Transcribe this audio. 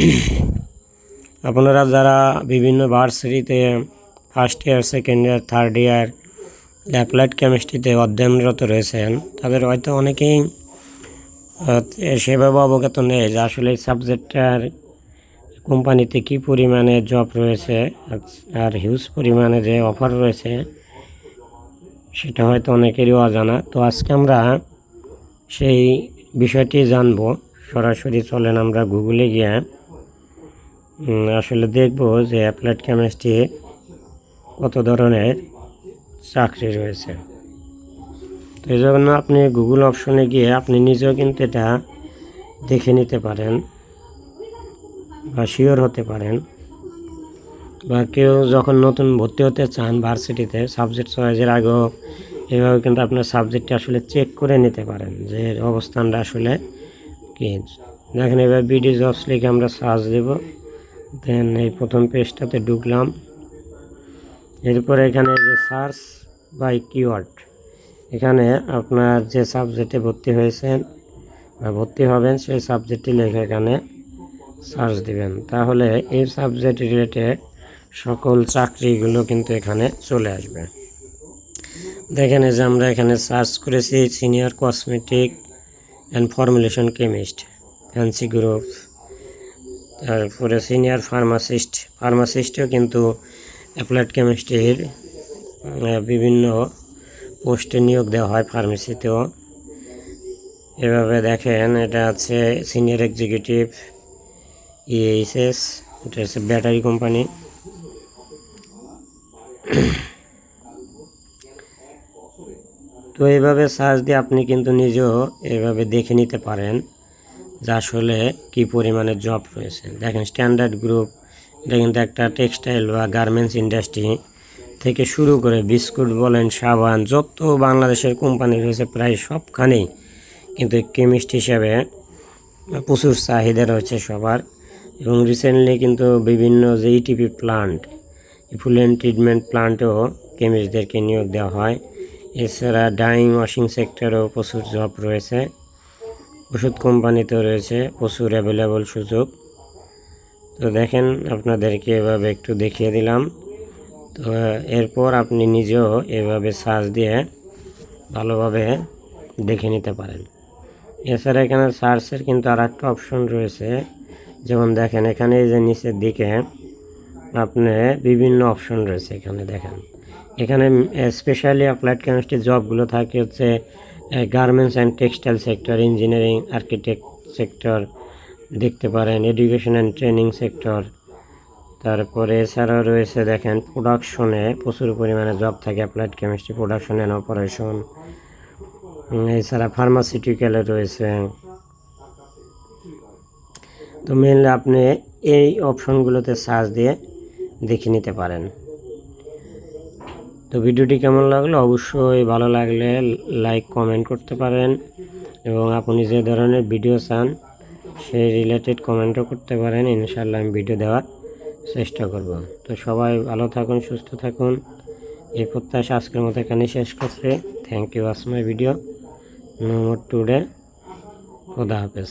আপনারা যারা বিভিন্ন ভার্সিটিতে first year second year third year applied কেমিস্ট্রিতে অধ্যয়নরত রয়েছেন, তাদের হয়তো অনেকেই সেভাবে অবগত নেই যে আসলে সাবজেক্টটার কোম্পানিতে কী পরিমাণে জব রয়েছে, আর হিউজ পরিমাণে যে অফার রয়েছে, সেটা হয়তো অনেকেরই অজানা। তো আজকে আমরা সেই বিষয়টি জানব। সরাসরি চলেন আমরা গুগলে গিয়ে। আসলে দেখব যে অ্যাপ্লাইড কেমিস্ট্রি কত ধরনের চাকরি রয়েছে। তো এই জন্য আপনি গুগল অপশনে গিয়ে আপনি নিজেও কিন্তু এটা দেখে নিতে পারেন বা শিওর হতে পারেন। বা কেউ যখন নতুন ভর্তি হতে চান ভার্সিটিতে সাবজেক্ট চয়েসের আগেও এভাবে কিন্তু আপনার সাবজেক্টটা আসলে চেক করে নিতে পারেন যে অবস্থানটা আসলে কি। দেখেন এবার বিডি জবস লিখে আমরা সার্চ দেব। দেন এই প্রথম পেজটাতে ঢুকলাম। এরপরে এখানে যে সার্চ বাই কিওয়ার্ড, এখানে আপনার যে সাবজেক্টে ভর্তি হয়েছেন বা ভর্তি হবেন, সেই সাবজেক্টটি লিখে এখানে সার্চ দিবেন। তাহলে এই সাবজেক্ট রিলেটেড সকল চাকরিগুলো কিন্তু এখানে চলে আসবে। দেখেন যে আমরা এখানে সার্চ করেছি, senior cosmetic and formulation chemist, fancy group তারপরে সিনিয়র ফার্মাসিস্ট, ফার্মাসিস্টও কিন্তু অ্যাপ্লাইড কেমিস্ট্রির বিভিন্ন পোস্টে নিয়োগ দেওয়া হয় ফার্মেসিতেও। এভাবে দেখেন, এটা আছে সিনিয়র এক্সিকিউটিভ, ইএইচএস, এটা হচ্ছে ব্যাটারি কোম্পানি। তো এইভাবে সার্চ দিয়ে আপনি কিন্তু নিজেও এভাবে দেখে নিতে পারেন। যে আসলে কী পরিমাণে জব রয়েছে। দেখেন স্ট্যান্ডার্ড গ্রুপ এটা কিন্তু একটা টেক্সটাইল বা গার্মেন্টস ইন্ডাস্ট্রি থেকে শুরু করে বিস্কুট বলেন, সাবান, যত বাংলাদেশের কোম্পানি রয়েছে, প্রায় সবখানেই কিন্তু কেমিস্ট হিসাবে প্রচুর চাহিদা রয়েছে সবার। এবং রিসেন্টলি কিন্তু বিভিন্ন যে ইটিপি প্লান্ট ইফুলেন্ট ট্রিটমেন্ট প্লান্টেও কেমিস্টদেরকে নিয়োগ দেওয়া হয়। এছাড়া ডাইং ওয়াশিং সেক্টরেও প্রচুর জব রয়েছে। ওষুধ কোম্পানিতেও রয়েছে প্রচুর অ্যাভেলেবল সুযোগ। তো দেখেন আপনাদেরকে এভাবে একটু দেখিয়ে দিলাম। তো এরপর আপনি নিজেও এভাবে সার্চ দিয়ে ভালোভাবে দেখে নিতে পারেন। এছাড়া এখানে সার্চের কিন্তু আর একটা অপশন রয়েছে। যেমন দেখেন, এখানে এই যে নিচের দিকে আপনি বিভিন্ন অপশন রয়েছে এখানে দেখেন। এখানে স্পেশালি অ্যাপ্লাইড কেমিস্ট্রি জবগুলো থাকে হচ্ছে garments and textile sector engineering architect sector দেখতে পারেন এডুকেশন অ্যান্ড ট্রেনিং সেক্টর তারপরে এছাড়াও রয়েছে দেখেন প্রোডাকশনে প্রচুর পরিমাণে জব থাকে applied chemistry production and operation এছাড়া ফার্মাসিউটিক্যালে রয়েছে। তো মেনলি আপনি এই অপশনগুলোতে সার্চ দিয়ে দেখে নিতে পারেন। তো ভিডিওটি কেমন লাগল? অবশ্যই ভালো লাগলে লাইক কমেন্ট করতে পারেন এবং আপনি যে ধরনের ভিডিও চান সেই রিলেটেড কমেন্টও করতে পারেন। ইনশাল্লাহ আমি ভিডিও দেওয়ার চেষ্টা করব। তো সবাই ভালো থাকুন, সুস্থ থাকুন। এই প্রত্যাশা আজকের মতো এখানে শেষ করছে। Thank you as my video no more today খোদা হাফেজ।